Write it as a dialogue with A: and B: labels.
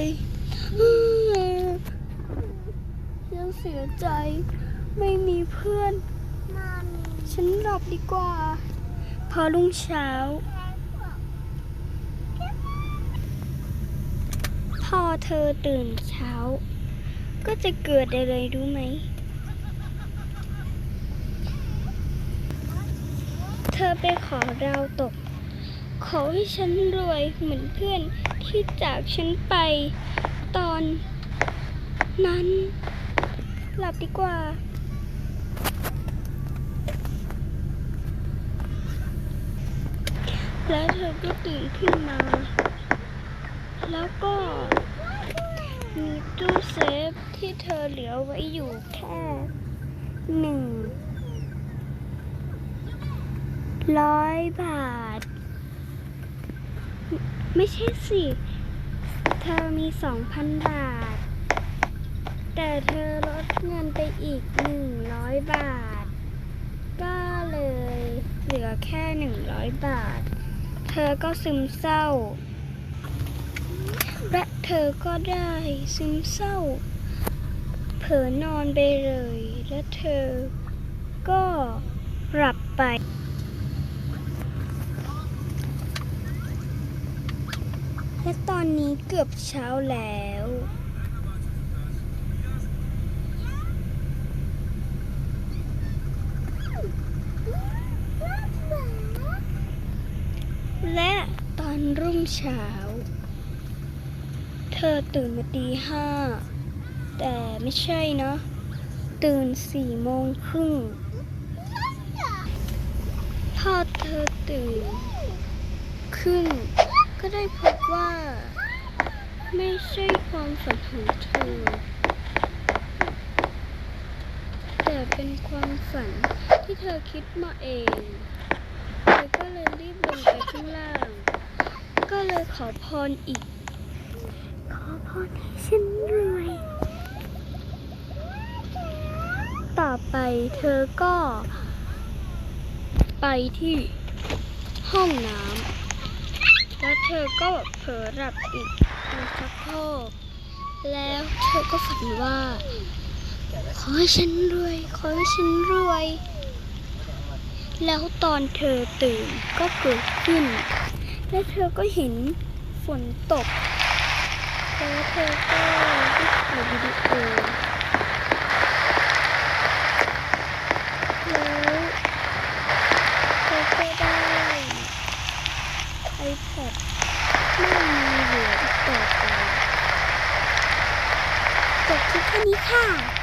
A: ยยังเสียใจไม่มีเพื่อน
B: มามี
A: ฉันหลับดีกว่า พอรุ่งเช้า พอเธอตื่นเช้า ก็จะเกิดอะไรรู้ไหม เธอไปขอดาวตก ขอให้ฉันรวยเหมือนเพื่อน ที่จากฉันไปตอนนั้น หลับดีกว่า แล้วเธอก็ตื่นขึ้นมา แล้วก็มีตู้เซฟที่เธอเหลือไว้อยู่แค่หนึ่งร้อยบาท ไม่ใช่สิ เธอมีสองพันบาท แต่เธอลดเงินไปอีกหนึ่งร้อยบาท ก็เลยเหลือแค่หนึ่งร้อยบาท เธอก็ซึมเศร้า และเธอก็ได้ซึมเศร้า เผลอนอนไปเลย และเธอก็หลับไป และตอนนี้เกือบเช้าแล้ว และตอนรุ่งเช้า เธอตื่นมาตีห้า แต่ไม่ใช่นะ ตื่นสี่โมงครึ่งพอเธอตื่นขึ้น ก็ได้พบว่า ไม่ใช่ความฝันของเธอ แต่เป็นความฝันที่เธอคิดมาเอง เธอก็เลยรีบลงไปข้างล่าง ก็เลยขอพรอีก ขอพรให้ฉันรวย ต่อไปเธอก็ ไปที่ห้องน้ำ แล้วเธอก็เผลอหลับอีกในชักโครกแล้วเธอก็ฝันว่า ขอให้ฉันรวย ขอให้ฉันรวย แล้วตอนเธอตื่นก็เกิดขึ้น และเธอก็เห็นฝนตกแล้วเธอก็ได้ฝนเธอก็ได้ iPad ไม่มีเห ลิปแค่นี้ค่ะ